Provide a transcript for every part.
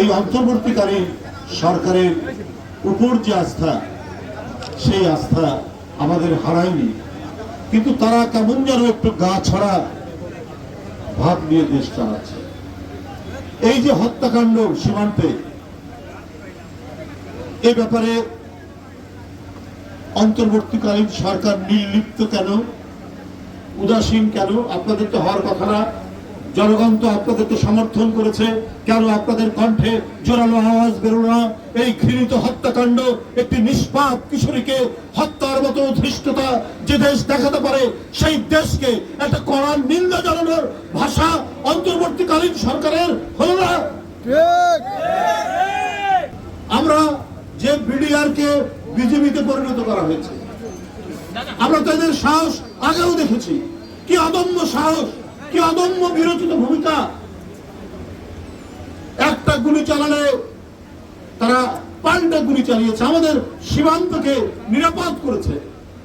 এই অন্তর্বর্তীকালীন সরকারের উপর যে আস্থা, সেই আস্থা আমাদের হারায়নি। কিন্তু তারা কেমন যেন একটু গা ছড়া ভাব নিয়ে দেশ চালাচ্ছে। এই যে হত্যাকাণ্ড সীমান্তে, এ ব্যাপারে অন্তর্বর্তীকালীন সরকার নির্লিপ্ত কেন? উদাসীন কেন? আপনাদের তো হওয়ার কথা না। জনগণ তো আপনাদেরকে সমর্থন করেছে। কেন আপনাদের কণ্ঠে জোরালো আওয়াজ বেরোলো না? এই ঘৃণিত হত্যাকাণ্ড একটি নিষ্পাপ কিশোরীকে হত্যার মতো ধৃষ্টতা যে দেশ দেখাতে পারে, সেই দেশকে একটা কড়া নিন্দা জানানোর ভাষা অন্তর্বর্তীকালীন সরকারের হলো না। আমরা যে বিডিআর কে বিজেপিতে পরিণত করা হয়েছে, আমরা তাদের সাহস আগেও দেখেছি। কি অদম্য সাহস কি অদম্য বিরোচিত ভূমিকা? একটা গুলি চালালে তারা পাল্টা গুলি চালিয়েছে। আমাদের সীমান্তকে নিরাপদ করেছে।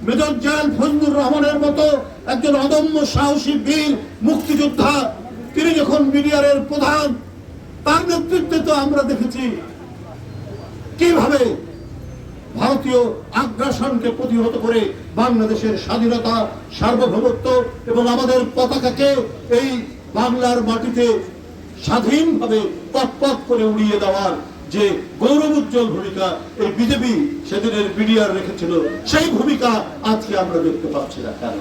মেজর জেনারেল ফজলুর রহমানের মতো একজন অদম্য সাহসী বীর মুক্তিযোদ্ধা, তিনি যখন বিডিআরের প্রধান, তার নেতৃত্বে তো আমরা দেখেছি কীভাবে ভারতীয় আগ্রাসনকে প্রতিহত করে বাংলাদেশের স্বাধীনতা, সার্বভৌমত্ব এবং আমাদের পতাকাকে এই বাংলার মাটিতে স্বাধীনভাবে পথ করে উড়িয়ে দেওয়ার যে গৌরবোজ্জ্বল ভূমিকা এই বিজেপি সেদিনের বিডিআর রেখেছিল, সেই ভূমিকা আজকে আমরা দেখতে পাচ্ছি না কেন?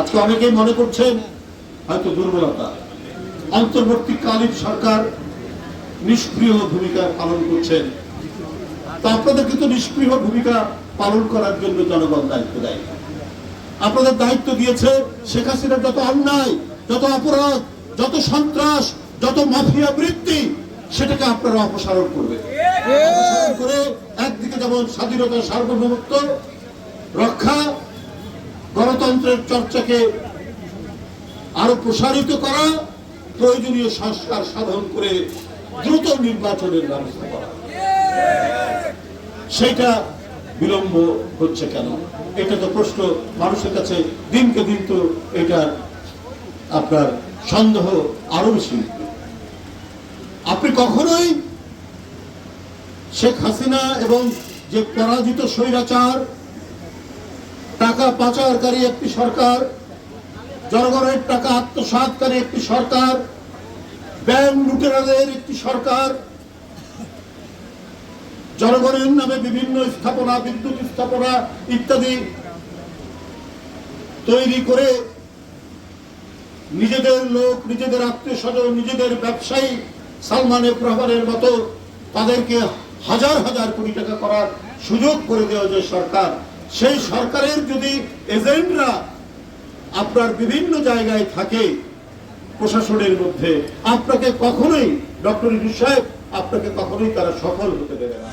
আজকে অনেকেই মনে করছেন হয়তো দুর্বলতা। অন্তর্বর্তীকালীন সরকার নিষ্ক্রিয় ভূমিকা পালন করছেন। তো আপনাদেরকে তো নিষ্ক্রিয় ভূমিকা পালন করার জন্য জনগণ দায়িত্ব দেয়। আপনাদের দায়িত্ব দিয়েছে শেখ হাসিনার যত অন্যায়, যত অপরাধ, যত সন্ত্রাস, যত মাফিয়া বৃত্তি, সেটাকে আপনারা অপসারণ করবে। করে একদিকে যেমন স্বাধীনতা সার্বভৌমত্ব, রক্ষা, গণতন্ত্রের চর্চাকে আরও প্রসারিত করা, প্রয়োজনীয় সংস্কার সাধন করে দ্রুত নির্বাচনের ব্যবস্থা করা। সেইটা বিলম্ব হচ্ছে কেন? এটা তো প্রশ্ন মানুষের কাছে দিনকে দিন তো এটা আপনার সন্দেহ আরও বেশি আপনি কখনোই শেখ হাসিনা এবং যে পরাজিত স্বৈরাচার, টাকা পাচারকারী একটি সরকার, জনগণের টাকা আত্মসাৎকারী একটি সরকার, ব্যাংক লুটেরাদের একটি সরকার জনগণের নামে বিভিন্ন স্থাপনা, বিদ্যুৎ স্থাপনা ইত্যাদি তৈরি করে নিজেদের লোক, নিজেদের আত্মীয় স্বজন, নিজেদের ব্যবসায়ী সালমান এফ রহমানের মতো তাদেরকে হাজার হাজার কোটি টাকা করার সুযোগ করে দেওয়া যে সরকার, সেই সরকারের যদি এজেন্টরা আপনার বিভিন্ন জায়গায় থাকে প্রশাসনের মধ্যে, আপনাকে কখনোই ডক্টর ইউনুস সাহেব আপনাকে কখনোই তারা সফল হতে দেবে না।